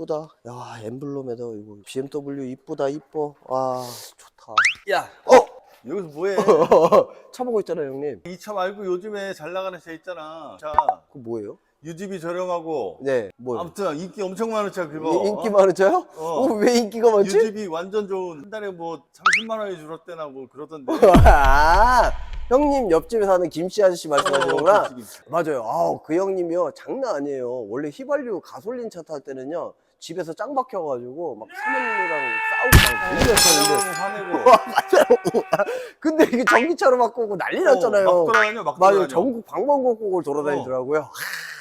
이쁘다. 야, 엠블럼에다 이거 BMW 이쁘다, 이뻐. 와, 좋다. 야, 어! 여기서 뭐해? 차보고 있잖아요, 형님. 이 차 말고 요즘에 잘 나가는 차 있잖아. 자, 그거 뭐예요? 유지비 저렴하고. 네, 뭐요? 아무튼 인기 엄청 많은 차 그거. 이- 인기 많은 차요? 어. 어, 왜 인기가 많지? 유지비 완전 좋은 한 달에 뭐 30만 원이 줄었대나 뭐 그러던데. 아, 형님 옆집에 사는 김씨 아저씨 말씀하시는구나. 어, 그치, 그치. 맞아요. 아우, 그 형님이요. 장난 아니에요. 원래 휘발유 가솔린 차 탈 때는요. 집에서 짱 박혀가지고 막 사모님이랑 싸우고 막. 화내고. 와, 맞아요. 근데 이게 전기차로 바꾸고 난리 났잖아요. 어, 막 돌아다녀, 막 맞아요. 돌아다녀. 전국 방방곡곡을 돌아다니더라고요. 하,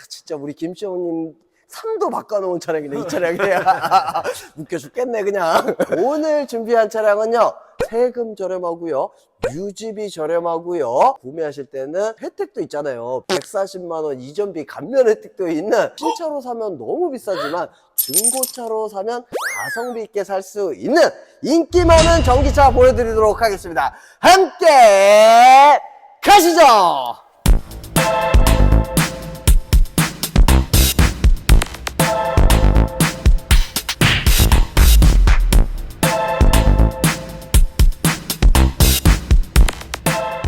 진짜 우리 김씨 형님 삶도 바꿔놓은 차량이네, 이 차량이. 웃겨 죽겠네, 그냥. 오늘 준비한 차량은요, 세금 저렴하고요, 유지비 저렴하고요, 구매하실 때는 혜택도 있잖아요. 140만 원 이전비 감면 혜택도 있는 신차로 사면 너무 비싸지만 중고차로 사면 가성비 있게 살 수 있는 인기 많은 전기차 보여드리도록 하겠습니다. 함께 가시죠!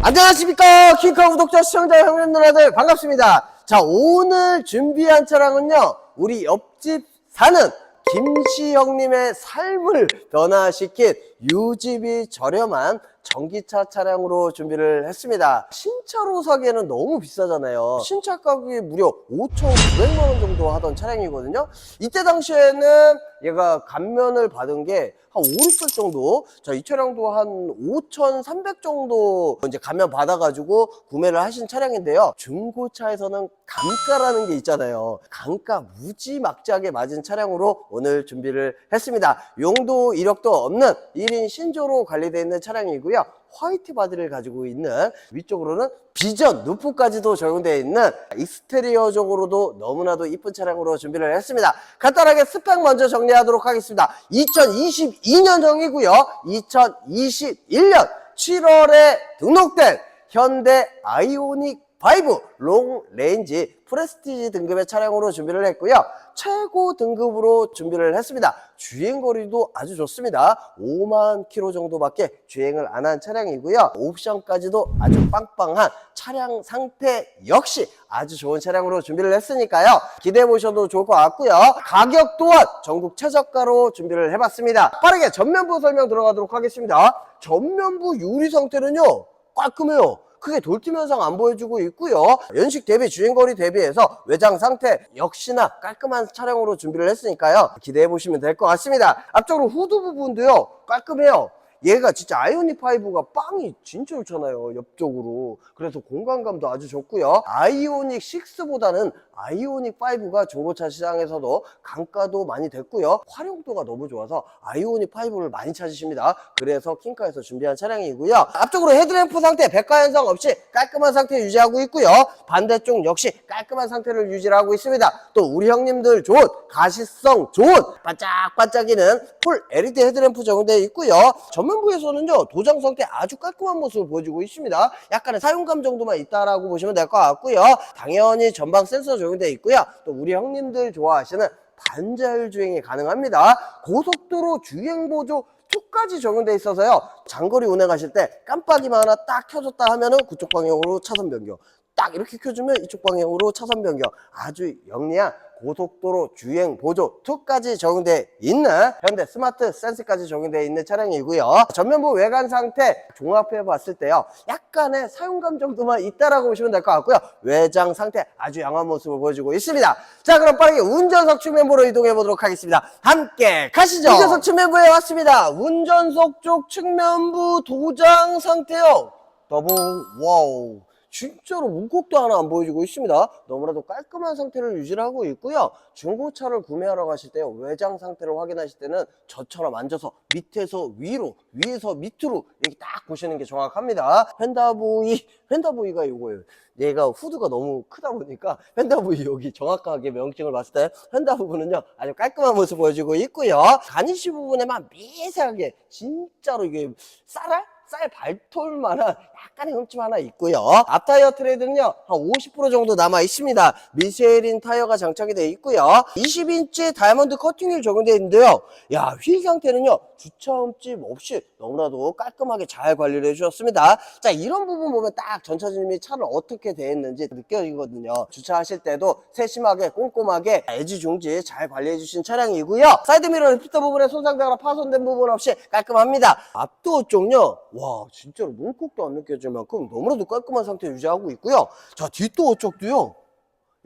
안녕하십니까 킹카 구독자 시청자 형님 누나들 반갑습니다 자 오늘 준비한 차량은요 우리 옆집 사는 김씨 형님의 삶을 변화시킨 유지비 저렴한 전기차 차량으로 준비를 했습니다. 신차로 사기에는 너무 비싸잖아요. 신차 가격이 무려 5,900만 원 정도 하던 차량이거든요. 이때 당시에는 얘가 감면을 받은 게 한 5, 6달 정도 자 이 차량도 한 5,300 정도 이제 감면 받아가지고 구매를 하신 차량인데요. 중고차에서는 감가라는 게 있잖아요. 감가 무지막지하게 맞은 차량으로 오늘 준비를 했습니다. 용도 이력도 없는 1인 신조로 관리되어 있는 차량이고요 화이트 바디를 가지고 있는 위쪽으로는 비전 루프까지도 적용되어 있는 익스테리어적으로도 너무나도 이쁜 차량으로 준비를 했습니다. 간단하게 스펙 먼저 정리하도록 하겠습니다. 2022년형이고요. 2021년 7월에 등록된 현대 아이오닉 5롱 레인지 프레스티지 등급의 차량으로 준비를 했고요. 최고 등급으로 준비를 했습니다. 주행 거리도 아주 좋습니다. 5만 킬로 정도밖에 주행을 안 한 차량이고요. 옵션까지도 아주 빵빵한 차량 상태 역시 아주 좋은 차량으로 준비를 했으니까요. 기대해 보셔도 좋을 것 같고요. 가격 또한 전국 최저가로 준비를 해봤습니다. 빠르게 전면부 설명 들어가도록 하겠습니다. 전면부 유리 상태는요. 깔끔해요. 크게 돌팀 현상 안 보여주고 있고요. 연식 대비 주행거리 대비해서 외장 상태 역시나 깔끔한 차량으로 준비를 했으니까요. 기대해 보시면 될 것 같습니다. 앞쪽으로 후드 부분도요. 깔끔해요. 얘가 진짜 아이오닉 5가 빵이 진짜 좋잖아요 옆쪽으로 그래서 공간감도 아주 좋고요 아이오닉 6보다는 아이오닉 5가 중고차 시장에서도 강가도 많이 됐고요. 활용도가 너무 좋아서 아이오닉 5를 많이 찾으십니다. 그래서 킹카에서 준비한 차량이고요. 앞쪽으로 헤드램프 상태 백화 현상 없이 깔끔한 상태 유지하고 있고요. 반대쪽 역시 깔끔한 상태를 유지하고 있습니다. 또 우리 형님들 좋은 가시성 좋은 반짝반짝이는 풀 LED 헤드램프 적용되어 있고요. 전면부에서는요 도장 상태 아주 깔끔한 모습을 보여주고 있습니다. 약간의 사용감 정도만 있다라고 보시면 될 것 같고요. 당연히 전방 센서 적용 되어 있고요. 또 우리 형님들 좋아하시는 반자율 주행이 가능합니다. 고속도로 주행 보조 2까지 적용돼 있어서요. 장거리 운행하실 때 깜빡이만 하나 딱 켜졌다 하면은 그쪽 방향으로 차선 변경 딱 이렇게 켜주면 이쪽 방향으로 차선 변경. 아주 영리한 고속도로 주행 보조 2까지 적용되어 있는 현대 스마트 센스까지 적용되어 있는 차량이고요. 전면부 외관 상태 종합해 봤을 때요 약간의 사용감 정도만 있다라고 보시면 될 것 같고요. 외장 상태 아주 양호한 모습을 보여주고 있습니다. 자 그럼 빠르게 운전석 측면부로 이동해 보도록 하겠습니다. 함께 가시죠. 운전석 측면부에 왔습니다. 운전석 쪽 측면부 도장 상태요. 더블 와우 진짜로 문콕도 하나 안 보여주고 있습니다. 너무나도 깔끔한 상태를 유지를 하고 있고요. 중고차를 구매하러 가실 때 외장 상태를 확인하실 때는 저처럼 앉아서 밑에서 위로, 위에서 밑으로 이렇게 딱 보시는 게 정확합니다. 펜다보이, 펜다보이가 이거예요. 얘가 후드가 너무 크다 보니까 펜다보이 여기 정확하게 명칭을 봤을 때 펜다 부분은요 아주 깔끔한 모습 보여주고 있고요. 가니쉬 부분에만 미세하게 진짜로 이게 쌀알? 쌀 발톨만한 약간의 흠집 하나 있고요. 앞 타이어 트레드는요, 한 50% 정도 남아 있습니다. 미쉐린 타이어가 장착이 되어 있고요. 20인치 다이아몬드 커팅률 적용되어 있는데요. 야, 휠 상태는요, 주차 흠집 없이 너무나도 깔끔하게 잘 관리를 해주셨습니다. 자, 이런 부분 보면 딱 전차주님이 차를 어떻게 대했는지 느껴지거든요. 주차하실 때도 세심하게 꼼꼼하게 애지중지 잘 관리해주신 차량이고요. 사이드미러 리프터 부분에 손상되거나 파손된 부분 없이 깔끔합니다. 앞도어 쪽요, 와, 진짜로 문콕도 안 느껴질 만큼 너무나도 깔끔한 상태 유지하고 있고요. 자, 뒷도어 쪽도요.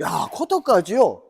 야, 커터까지요.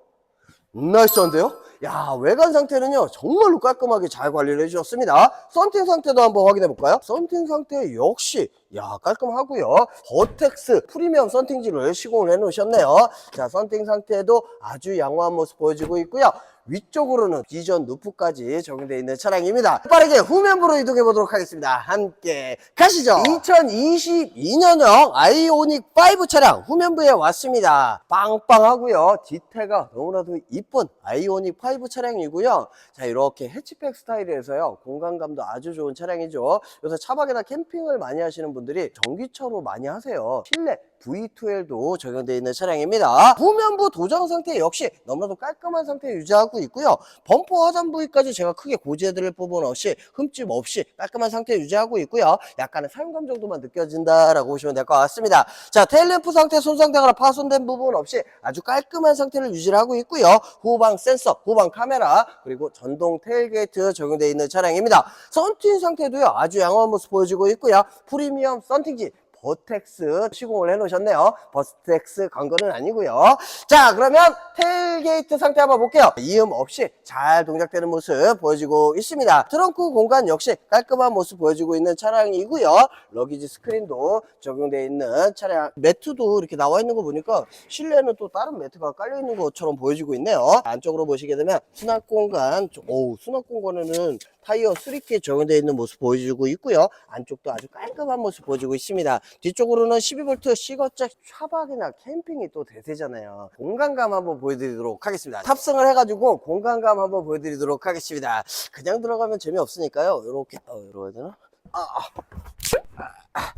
나이스한데요? 야, 외관 상태는요, 정말로 깔끔하게 잘 관리를 해주셨습니다. 썬팅 상태도 한번 확인해 볼까요? 썬팅 상태 역시, 야, 깔끔하고요 버텍스 프리미엄 썬팅지를 시공을 해 놓으셨네요. 자, 썬팅 상태도 아주 양호한 모습 보여지고 있고요. 위쪽으로는 디전 루프까지 적용되어 있는 차량입니다. 빠르게 후면부로 이동해 보도록 하겠습니다. 함께 가시죠. 2022년형 아이오닉 5 차량 후면부에 왔습니다. 빵빵하고요. 디테가 너무나도 이쁜 아이오닉 5 차량이고요. 자 이렇게 해치백 스타일에서요. 공간감도 아주 좋은 차량이죠. 요새 차박이나 캠핑을 많이 하시는 분들이 전기차로 많이 하세요. 실내 V12L도 적용되어 있는 차량입니다. 후면부 도장 상태 역시 너무나도 깔끔한 상태 유지하고 있고요. 범퍼 하단 부위까지 제가 크게 고지해드릴 부분 없이 흠집 없이 깔끔한 상태 유지하고 있고요. 약간의 사용감 정도만 느껴진다라고 보시면 될 것 같습니다. 자, 테일램프 상태 손상되거나 파손된 부분 없이 아주 깔끔한 상태를 유지를 하고 있고요. 후방 센서, 후방 카메라, 그리고 전동 테일게이트 적용되어 있는 차량입니다. 썬팅 상태도요. 아주 양호한 모습 보여지고 있고요. 프리미엄 썬팅지 버텍스 시공을 해 놓으셨네요. 버텍스 광고는 아니고요. 자, 그러면 테일게이트 상태 한번 볼게요. 이음 없이 잘 동작되는 모습 보여지고 있습니다. 트렁크 공간 역시 깔끔한 모습 보여지고 있는 차량이고요. 러기지 스크린도 적용되어 있는 차량. 매트도 이렇게 나와 있는 거 보니까 실내는 또 다른 매트가 깔려 있는 것처럼 보여지고 있네요. 안쪽으로 보시게 되면 수납 공간, 오, 수납 공간에는 타이어 3키 적용되어 있는 모습 보여주고 있고요. 안쪽도 아주 깔끔한 모습 보여주고 있습니다. 뒤쪽으로는 12V 시거잭 차박이나 캠핑이 또 대세잖아요. 공간감 한번 보여드리도록 하겠습니다. 탑승을 해가지고 공간감 한번 보여드리도록 하겠습니다. 그냥 들어가면 재미없으니까요. 이렇게, 어, 이러야 되나? 아, 아. 아, 아.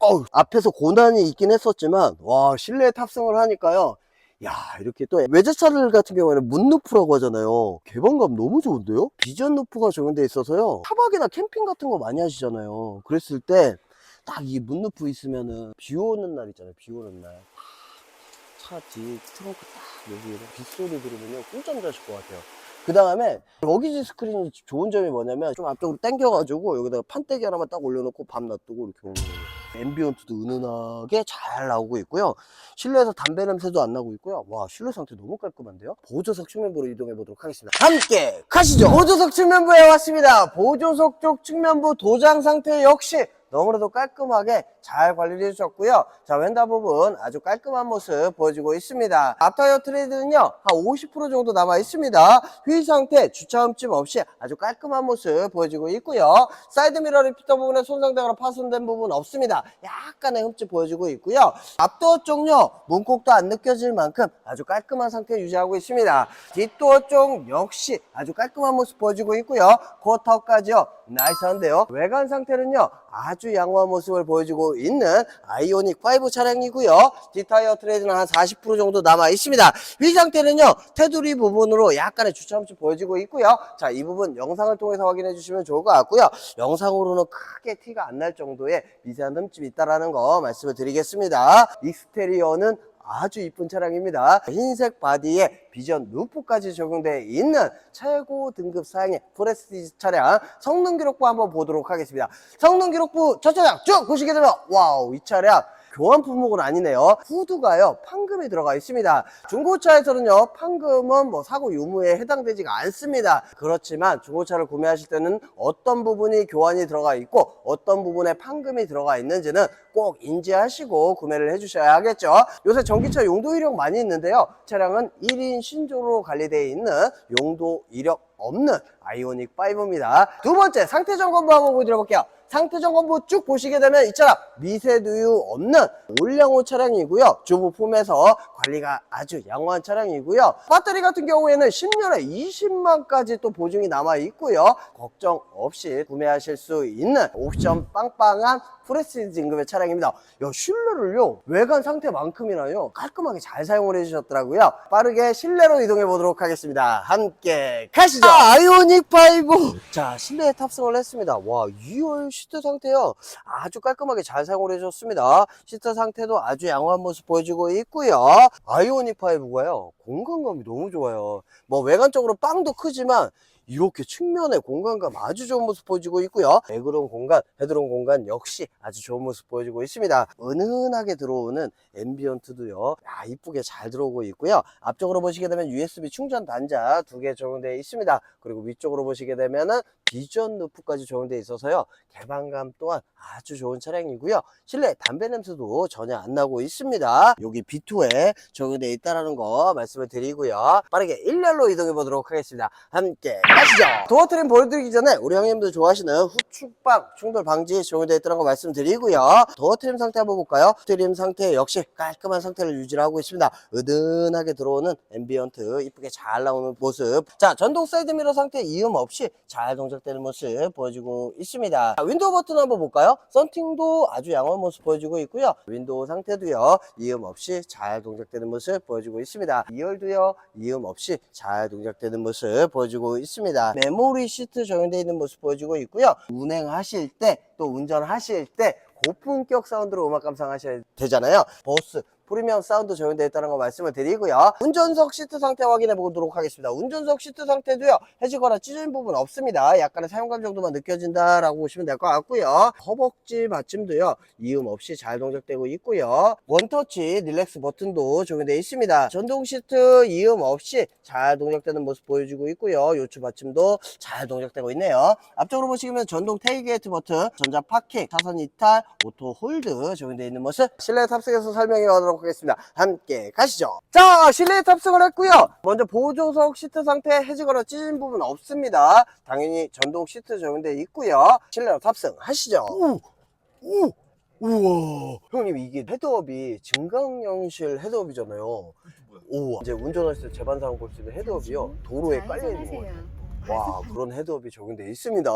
어우, 앞에서 고난이 있긴 했었지만, 와, 실내에 탑승을 하니까요. 야 이렇게 또 외제차들 같은 경우에는 문루프라고 하잖아요. 개방감 너무 좋은데요? 비전 루프가 적용돼 있어서요. 차박이나 캠핑 같은 거 많이 하시잖아요. 그랬을 때 딱 이 문루프 있으면은 비 오는 날 있잖아요 비 오는 날 차 뒤 트렁크 딱 여기에 빗소리 들으면요 꿀잠 자실 것 같아요. 그 다음에 러기지 스크린이 좋은 점이 뭐냐면 좀 앞쪽으로 당겨가지고 여기다가 판때기 하나만 딱 올려놓고 밤 놔두고 이렇게 오는 앰비언트도 은은하게 잘 나오고 있고요. 실내에서 담배 냄새도 안 나고 있고요. 와 실내 상태 너무 깔끔한데요? 보조석 측면부로 이동해 보도록 하겠습니다. 함께 가시죠. 보조석 측면부에 왔습니다. 보조석 쪽 측면부 도장 상태 역시 너무나도 깔끔하게 잘 관리를 해주셨고요. 자, 왼다 부분 아주 깔끔한 모습 보여주고 있습니다. 앞타이어 트레이드는요, 한 50% 정도 남아 있습니다. 휠 상태, 주차 흠집 없이 아주 깔끔한 모습 보여주고 있고요. 사이드 미러 리프터 부분에 손상되거나 파손된 부분 없습니다. 약간의 흠집 보여주고 있고요. 앞도어 쪽요, 문콕도 안 느껴질 만큼 아주 깔끔한 상태 유지하고 있습니다. 뒷도어 쪽 역시 아주 깔끔한 모습 보여주고 있고요. 쿼터까지요, 나이스한데요. 외관 상태는요, 아주 양호한 모습을 보여주고 있는 아이오닉 5 차량이고요. 뒷타이어 트레이드는 한 40% 정도 남아 있습니다. 휠 상태는요, 테두리 부분으로 약간의 주차함수 보여지고 있고요. 자, 이 부분 영상을 통해서 확인해 주시면 좋을 것 같고요. 영상으로는 크게 티가 안 날 정도의 미세한 흠집이 있다라는 거 말씀을 드리겠습니다. 익스테리어는 아주 이쁜 차량입니다. 흰색 바디에 비전 루프까지 적용되어 있는 최고 등급 사양의 프레스티지 차량 성능 기록부 한번 보도록 하겠습니다. 성능 기록부 첫 차량 쭉 보시게 되면 와우 이 차량 교환 품목은 아니네요. 후드가요, 판금이 들어가 있습니다. 중고차에서는요, 판금은 뭐 사고 유무에 해당되지가 않습니다. 그렇지만 중고차를 구매하실 때는 어떤 부분이 교환이 들어가 있고 어떤 부분에 판금이 들어가 있는지는 꼭 인지하시고 구매를 해주셔야 하겠죠. 요새 전기차 용도 이력 많이 있는데요. 차량은 1인 신조로 관리되어 있는 용도 이력 없는 아이오닉 5입니다. 두 번째 상태 점검부 한번 보여드려 볼게요. 상태 점검부 쭉 보시게 되면 있잖아 미세두유 없는 올량호 차량이고요. 주부 품에서 관리가 아주 양호한 차량이고요. 배터리 같은 경우에는 10년에 20만까지 또 보증이 남아 있고요. 걱정 없이 구매하실 수 있는 옵션 빵빵한 프레스티지 등급의 차량입니다. 야, 실내를요, 외관 상태만큼이나요, 깔끔하게 잘 사용을 해주셨더라고요. 빠르게 실내로 이동해 보도록 하겠습니다. 함께 가시죠! 아 이오닉 5! 자, 실내에 탑승을 했습니다. 와, 2열 시트 상태요. 아주 깔끔하게 잘 사용을 해주셨습니다. 시트 상태도 아주 양호한 모습 보여주고 있고요. 아이오닉 5가요, 공간감이 너무 좋아요. 뭐, 외관적으로 빵도 크지만, 이렇게 측면에 공간감 아주 좋은 모습 보여주고 있고요. 레그룸 공간, 헤드룸 공간 역시 아주 좋은 모습 보여주고 있습니다. 은은하게 들어오는 앰비언트도요. 야, 이쁘게 잘 들어오고 있고요. 앞쪽으로 보시게 되면 USB 충전 단자 두 개 적용되어 있습니다. 그리고 위쪽으로 보시게 되면은 비전 루프까지 적용되어 있어서요. 개방감 또한 아주 좋은 차량이고요. 실내 담배 냄새도 전혀 안 나고 있습니다. 여기 B2에 적용되어 있다는 거 말씀을 드리고요. 빠르게 1열로 이동해 보도록 하겠습니다. 함께 가시죠. 도어 트림 보여드리기 전에 우리 형님들 좋아하시는 후축방 충돌 방지 적용되어 있다는 거 말씀드리고요. 도어 트림 상태 한번 볼까요? 트림 상태 역시 깔끔한 상태를 유지하고 있습니다. 은은하게 들어오는 앰비언트 이쁘게 잘 나오는 모습. 자, 전동 사이드미러 상태 이음 없이 잘 동작 되는 모습 보여주고 있습니다. 자, 윈도우 버튼 한번 볼까요? 썬팅도 아주 양호한 모습 보여주고 있고요. 윈도우 상태도요. 이음 없이 잘 동작되는 모습 보여주고 있습니다. 2열도요. 이음 없이 잘 동작되는 모습 보여주고 있습니다. 메모리 시트 적용되어 있는 모습 보여주고 있고요. 운행하실 때 또 운전하실 때 고품격 사운드로 음악 감상하셔야 되잖아요. 보스 프리미엄 사운드 적용되어 있다는 거 말씀을 드리고요. 운전석 시트 상태 확인해 보도록 하겠습니다. 운전석 시트 상태도요. 해지거나 찢어진 부분 없습니다. 약간의 사용감 정도만 느껴진다라고 보시면 될 것 같고요. 허벅지 받침도요. 이음 없이 잘 동작되고 있고요. 원터치 릴렉스 버튼도 적용되어 있습니다. 전동 시트 이음 없이 잘 동작되는 모습 보여주고 있고요. 요추 받침도 잘 동작되고 있네요. 앞쪽으로 보시면 전동 테일게이트 버튼, 전자 파킹, 차선 이탈, 오토 홀드 적용되어 있는 모습 실내 탑승해서 설명해 가도록 하겠습니다. 함께 가시죠. 자, 실내에 탑승을 했고요. 먼저 보조석 시트 상태 해지거나 찢은 부분 없습니다. 당연히 전동 시트 적용되어 있고요. 실내로 탑승하시죠. 오, 오, 우와. 형님 이게 헤드업이 증강형실 헤드업이잖아요. 오, 이제 운전하실 때 제반상 볼 수 있는 헤드업이요. 도로에 깔려 있는 거예요. 와 그런 헤드업이 적용되어 있습니다.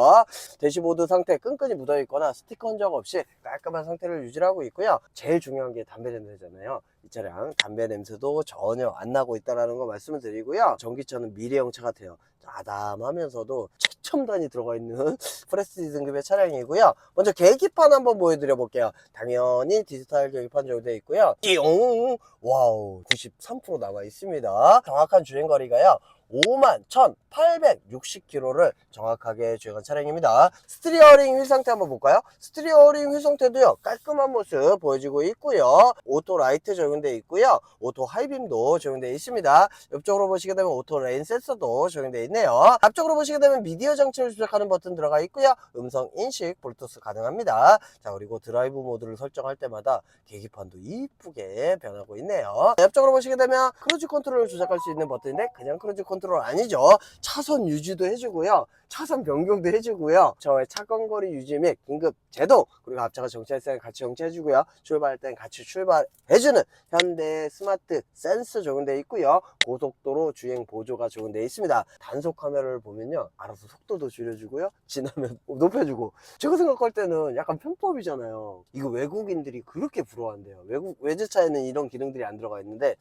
대시보드 상태 끈끈이 묻어 있거나 스티커 흔적 없이 깔끔한 상태를 유지하고 있고요. 제일 중요한 게 담배 냄새잖아요 이 차량 담배 냄새도 전혀 안 나고 있다는 거 말씀을 드리고요. 전기차는 미래형 차 같아요. 아담하면서도 최첨단이 들어가 있는 프레스티지 등급의 차량이고요. 먼저 계기판 한번 보여드려 볼게요. 당연히 디지털 계기판 적용되어 있고요. 띠용 와우 93% 남아 있습니다. 정확한 주행거리가요. 5만 1860km를 정확하게 주행한 차량입니다. 스티어링 휠 상태 한번 볼까요? 스티어링 휠 상태도요, 깔끔한 모습 보여지고 있고요. 오토 라이트 적용 되어 있고요. 오토 하이빔도 적용되어 있습니다. 옆쪽으로 보시게 되면 오토 레인 센서도 적용되어 있네요. 앞쪽으로 보시게 되면 미디어 장치를 조작하는 버튼 들어가 있고요. 음성 인식, 블루투스 가능합니다. 자, 그리고 드라이브 모드를 설정할 때마다 계기판도 이쁘게 변하고 있네요. 옆쪽으로 보시게 되면 크루즈 컨트롤을 조작할 수 있는 버튼인데 그냥 크루즈 컨트롤 아니죠. 차선 유지도 해주고요. 차선 변경도 해주고요. 저의 차간거리 유지 및 긴급 제동 그리고 앞차가 정차할 때 같이 정차해주고요. 출발할 땐 같이 출발해주는 현대 스마트 센스 적용되어 있고요. 고속도로 주행 보조가 적용되어 있습니다. 단속 카메라를 보면요. 알아서 속도도 줄여주고요. 지나면 높여주고 제가 생각할 때는 약간 편법이잖아요. 이거 외국인들이 그렇게 부러워한대요. 외국 외제차에는 이런 기능들이 안 들어가 있는데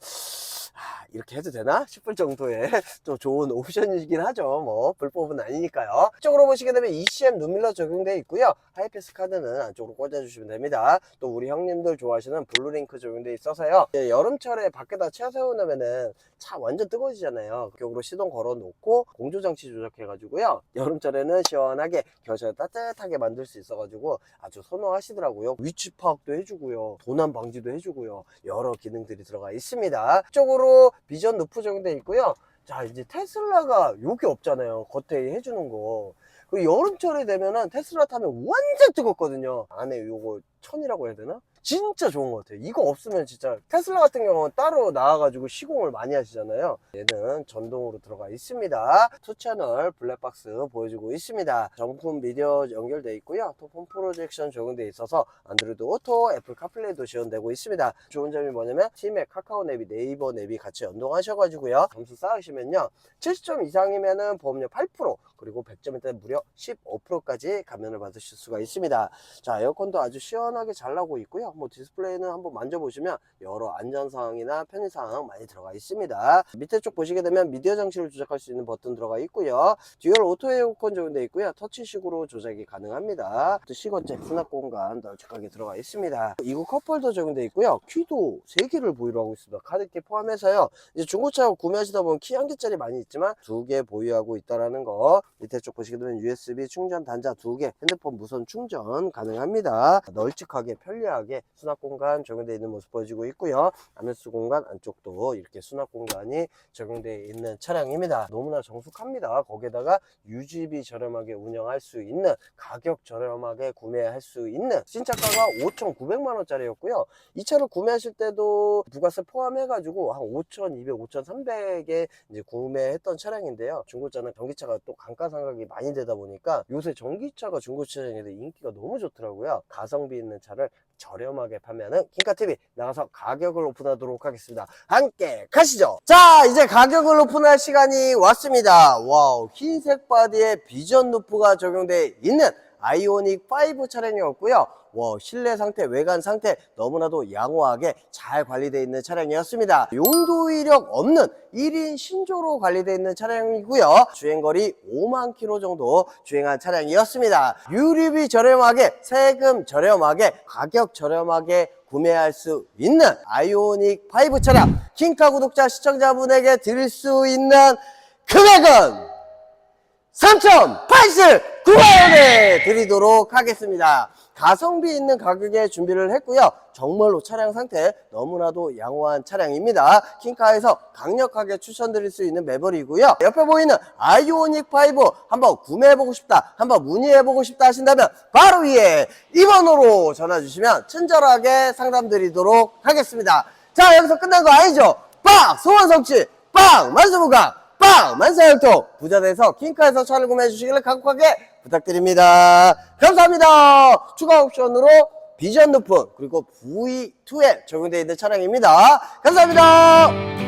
아, 이렇게 해도 되나 싶을 정도의 또 좋은 옵션이긴 하죠. 뭐 불법은 아니니까요. 이쪽으로 보시게 되면 ECM 눈밀러 적용되어 있고요. 하이패스 카드는 안쪽으로 꽂아주시면 됩니다. 또 우리 형님들 좋아하시는 블루링크 적용되어 있어서요. 이제 여름철에 밖에다 채워 세워놓으면은 차 완전 뜨거워지잖아요. 그쪽으로 시동 걸어 놓고 공조장치 조작해 가지고요. 여름철에는 시원하게 겨울철에 따뜻하게 만들 수 있어 가지고 아주 선호하시더라고요. 위치 파악도 해주고요. 도난 방지도 해주고요. 여러 기능들이 들어가 있습니다. 이쪽으로 비전 루프 적용되어 있고요. 자 이제 테슬라가 요게 없잖아요. 겉에 해주는 거. 그리고 여름철에 되면은 테슬라 타면 완전 뜨겁거든요. 안에 요거 천이라고 해야 되나? 진짜 좋은 것 같아요. 이거 없으면 진짜 테슬라 같은 경우는 따로 나와가지고 시공을 많이 하시잖아요. 얘는 전동으로 들어가 있습니다. 투 채널 블랙박스 보여주고 있습니다. 정품 미디어 연결돼 있고요. 토폰 프로젝션 적용돼 있어서 안드로이드 오토, 애플 카플레이도 지원되고 있습니다. 좋은 점이 뭐냐면 티맥, 카카오 내비, 네이버 내비 같이 연동하셔가지고요. 점수 쌓으시면요. 70점 이상이면은 보험료 8% 그리고 100점일 때 무려 15%까지 감면을 받으실 수가 있습니다. 자 에어컨도 아주 시원하게 잘 나오고 있고요. 뭐 디스플레이는 한번 만져보시면 여러 안전사항이나 편의사항 많이 들어가 있습니다. 밑에 쪽 보시게 되면 미디어 장치를 조작할 수 있는 버튼 들어가 있고요. 듀얼 오토 에어컨 적용되어 있고요. 터치식으로 조작이 가능합니다. 또 시거잭 수납 공간 널찍하게 들어가 있습니다. 이거 컵홀더 적용되어 있고요. 키도 3개를 보유를 하고 있습니다. 카드키 포함해서요. 이제 중고차 구매하시다 보면 키 한 개짜리 많이 있지만 두 개 보유하고 있다라는 거. 밑에 쪽 보시게 되면 USB 충전 단자 두 개, 핸드폰 무선 충전 가능합니다. 널찍하게 편리하게 수납 공간 적용되어 있는 모습 보여주고 있고요. 안에수 공간 안쪽도 이렇게 수납 공간이 적용되어 있는 차량입니다. 너무나 정숙합니다. 거기에다가 유지비 저렴하게 운영할 수 있는 가격 저렴하게 구매할 수 있는 신차가가 5,900만 원짜리였고요. 이 차를 구매하실 때도 부가세 포함해가지고 한 5,200, 5,300에 이제 구매했던 차량인데요. 중고차는 전기차가 또 감가 상각이 많이 되다 보니까 요새 전기차가 중고차장에서 인기가 너무 좋더라고요. 가성비 있는 차를 저렴하게 판매하는 킹카TV 나가서 가격을 오픈하도록 하겠습니다. 함께 가시죠. 자, 이제 가격을 오픈할 시간이 왔습니다. 와우, 흰색 바디에 비전 루프가 적용되어 있는 아이오닉 5 차량이었고요. 와, 실내 상태, 외관 상태 너무나도 양호하게 잘 관리되어 있는 차량이었습니다. 용도 이력 없는 1인 신조로 관리되어 있는 차량이고요. 주행거리 5만 킬로 정도 주행한 차량이었습니다. 유류비 저렴하게, 세금 저렴하게, 가격 저렴하게 구매할 수 있는 아이오닉 5 차량 킹카 구독자 시청자분에게 드릴 수 있는 금액은 3,089만 원에 드리도록 하겠습니다. 가성비 있는 가격에 준비를 했고요. 정말로 차량 상태 너무나도 양호한 차량입니다. 킹카에서 강력하게 추천드릴 수 있는 매벌이고요. 옆에 보이는 아이오닉 5 한번 구매해보고 싶다, 한번 문의해보고 싶다 하신다면 바로 위에 이 번호로 전화 주시면 친절하게 상담드리도록 하겠습니다. 자, 여기서 끝난 거 아니죠? 빵! 소원 성취! 빵! 만수무강! 빵! 만사형통! 부자대에서 킹카에서 차를 구매해 주시기를 간곡하게 부탁드립니다. 감사합니다. 추가 옵션으로 비전 루프 그리고 V2에 적용되어 있는 차량입니다. 감사합니다.